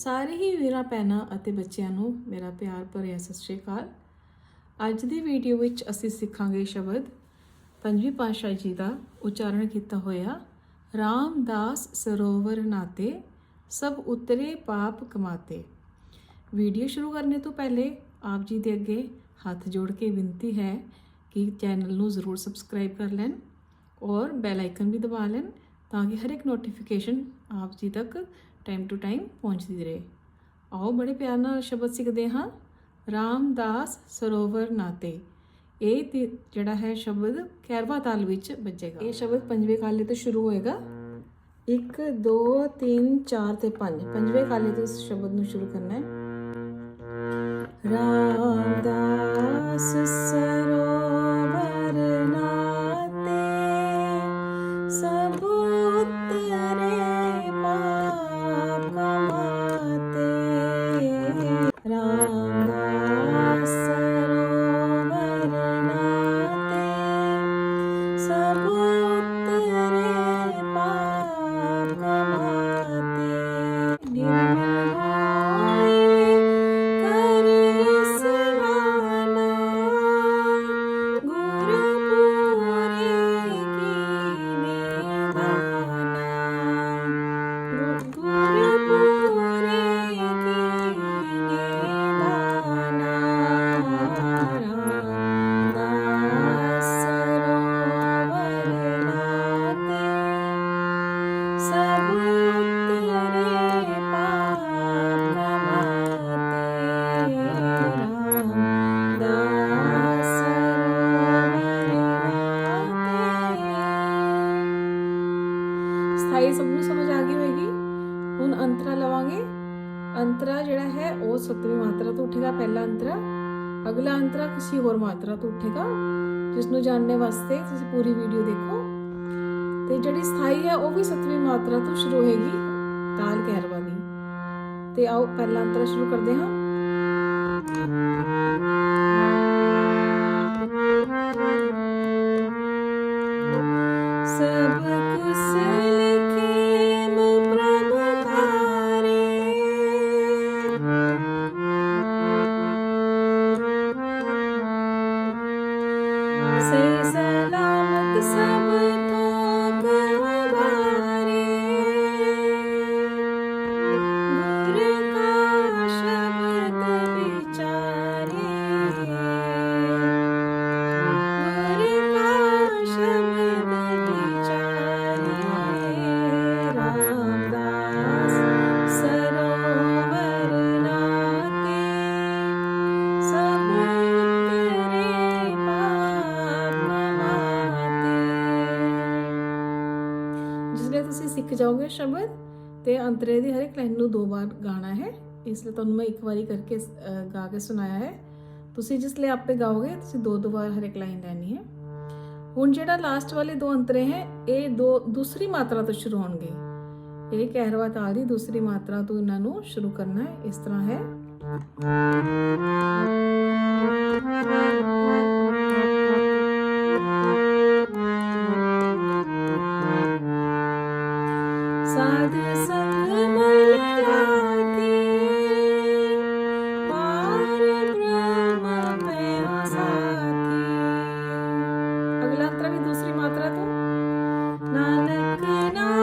ਸਾਰੇ ਹੀ ਵੀਰਾਂ, ਭੈਣਾਂ ਅਤੇ ਬੱਚਿਆਂ ਨੂੰ ਮੇਰਾ ਪਿਆਰ ਭਰਿਆ ਸਤਿ ਸ਼੍ਰੀ ਅਕਾਲ। ਅੱਜ ਦੀ ਵੀਡੀਓ ਵਿੱਚ ਅਸੀਂ ਸਿੱਖਾਂਗੇ ਸ਼ਬਦ ਪੰਜਵੀਂ ਪਾਤਸ਼ਾਹ ਜੀ ਦਾ ਉਚਾਰਨ ਕੀਤਾ ਹੋਇਆ, ਰਾਮਦਾਸ ਸਰੋਵਰ ਨਾਤੇ, ਸਭ ਉਤਰੇ ਪਾਪ ਕਮਾਤੇ। ਵੀਡੀਓ ਸ਼ੁਰੂ ਕਰਨੇ ਤੋਂ ਪਹਿਲੇ ਆਪ ਜੀ ਦੇ ਅੱਗੇ ਹੱਥ ਜੋੜ ਕੇ ਬੇਨਤੀ ਹੈ ਕਿ ਚੈਨਲ ਨੂੰ ਜ਼ਰੂਰ ਸਬਸਕ੍ਰਾਈਬ ਕਰ ਲੈਣ ਔਰ ਬੈਲ ਆਈਕਨ ਵੀ ਦਬਾ ਲੈਣ ਤਾਂ ਕਿ ਹਰ ਇੱਕ ਨੋਟੀਫਿਕੇਸ਼ਨ ਆਪ ਜੀ ਤੱਕ ਟਾਈਮ ਟੂ ਟਾਈਮ ਪਹੁੰਚਦੀ ਰਹੇ। ਆਓ ਬੜੇ ਪਿਆਰ ਨਾਲ ਸ਼ਬਦ ਸਿੱਖਦੇ ਹਾਂ। ਰਾਮਦਾਸ ਸਰੋਵਰ ਨਾਤੇ। ਇਹ ਜਿਹੜਾ ਹੈ ਸ਼ਬਦ ਖੈਰਵਾ ਤਾਲ ਵਿੱਚ ਵੱਜੇਗਾ। ਇਹ ਸ਼ਬਦ ਪੰਜਵੇਂ ਕਾਲੇ ਤੋਂ ਸ਼ੁਰੂ ਹੋਏਗਾ। 1 2 3 4 ਤੇ 5 ਪੰਜਵੇਂ ਕਾਲੇ ਤੋਂ ਇਸ ਸ਼ਬਦ ਨੂੰ ਸ਼ੁਰੂ ਕਰਨਾ ਹੈ। ਰਾਮਦਾਸ ਅੰਤਰਾ ਜਿਹੜਾ ਹੈ, ਉਹ ਸੱਤਵੀਂ ਮਾਤਰਾ ਤੋਂ ਉੱਠੇਗਾ, ਪਹਿਲਾ ਅੰਤਰਾ। ਅਗਲਾ ਅੰਤਰਾ ਕਿਸੇ ਹੋਰ ਮਾਤਰਾ ਤੋਂ ਉੱਠੇਗਾ ਜਿਸ ਨੂੰ ਜਾਣਨੇ ਵਾਸਤੇ ਤੁਸੀਂ ਪੂਰੀ ਵੀਡੀਓ ਦੇਖੋ। ਤੇ ਜਿਹੜੀ ਸਥਾਈ ਹੈ, ਉਹ ਵੀ ਸੱਤਵੀਂ ਮਾਤਰਾ ਤੋਂ ਸ਼ੁਰੂ ਹੋਏਗੀ ਤਾਲ ਕਹਿਰ ਵਾਲੀ ਤੇ ਆਓ, ਪਹਿਲਾ ਅੰਤਰਾ ਸ਼ੁਰੂ ਕਰਦੇ ਹਾਂ। some ਜਿਸਲੇ ਤੁਸੀਂ ਸਿੱਖ ਜਾਓਗੇ ਸ਼ਬਦ, ਤੇ ਅੰਤਰੇ ਦੀ ਹਰ ਇੱਕ ਲਾਈਨ ਨੂੰ ਦੋ ਵਾਰ ਗਾਣਾ ਹੈ। ਇਸ ਲਈ ਤੁਹਾਨੂੰ ਮੈਂ ਇੱਕ ਵਾਰੀ ਕਰਕੇ ਗਾ ਕੇ ਸੁਣਾਇਆ ਹੈ। ਤੁਸੀਂ ਜਿਸਲੇ ਆਪੇ ਗਾਓਗੇ, ਤੁਸੀਂ ਦੋ ਦੋ ਵਾਰ ਹਰ ਇੱਕ ਲਾਈਨ ਲੈਣੀ ਹੈ। ਹੁਣ ਜਿਹੜਾ ਲਾਸਟ ਵਾਲੇ ਦੋ ਅੰਤਰੇ ਹੈ, ਇਹ ਦੋ, ਦੂਸਰੀ ਮਾਤਰਾ ਤੋਂ ਸ਼ੁਰੂ ਹੋਣਗੇ। ਇਹ ਕਹਿਰਵਾ ਤਾਲ ਦੀ ਦੂਸਰੀ ਮਾਤਰਾ ਤੋਂ ਇਹਨਾਂ ਨੂੰ ਸ਼ੁਰੂ ਕਰਨਾ ਹੈ। ਇਸ ਤਰ੍ਹਾਂ ਹੈ। ਸਾਧ ਸੰਗ ਮਲ ਰਾਤੀ ਪਾਰ ਬ੍ਰਹਮ ਪਿਆ ਸਾਥੀ ਅਗਲਾ ਅੰਤਰਾ ਵੀ ਦੂਸਰੀ ਮਾਤਰਾ ਤੋਂ ਨਾਨਕ ਨਾਮ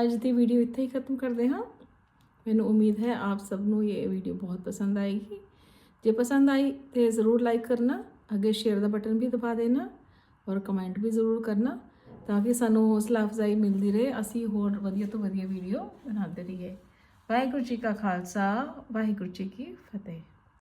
ਅੱਜ ਦੀ ਵੀਡੀਓ ਇੱਥੇ ਹੀ ਖਤਮ ਕਰਦੇ ਹਾਂ। ਮੈਨੂੰ ਉਮੀਦ ਹੈ ਆਪ ਸਭ ਨੂੰ ਇਹ ਵੀਡੀਓ ਬਹੁਤ ਪਸੰਦ ਆਏਗੀ। ਜੇ ਪਸੰਦ ਆਈ ਤੇ ਜ਼ਰੂਰ ਲਾਈਕ ਕਰਨਾ। ਅੱਗੇ ਸ਼ੇਅਰ ਦਾ ਬਟਨ ਵੀ ਦਬਾ ਦੇਣਾ। ਔਰ ਕਮੈਂਟ ਵੀ ਜ਼ਰੂਰ ਕਰਨਾ ਤਾਂ ਕਿ ਸਾਨੂੰ ਹੌਸਲਾ ਅਫਜ਼ਾਈ ਮਿਲਦੀ ਰਹੇ। ਅਸੀਂ ਹੋਰ ਵਧੀਆ ਤੋਂ ਵਧੀਆ ਵੀਡੀਓ ਬਣਾਉਂਦੇ ਰਹੀਏ। ਵਾਹਿਗੁਰੂ ਜੀ ਕਾ ਖਾਲਸਾ, ਵਾਹਿਗੁਰੂ ਜੀ ਕੀ ਫਤਿਹ।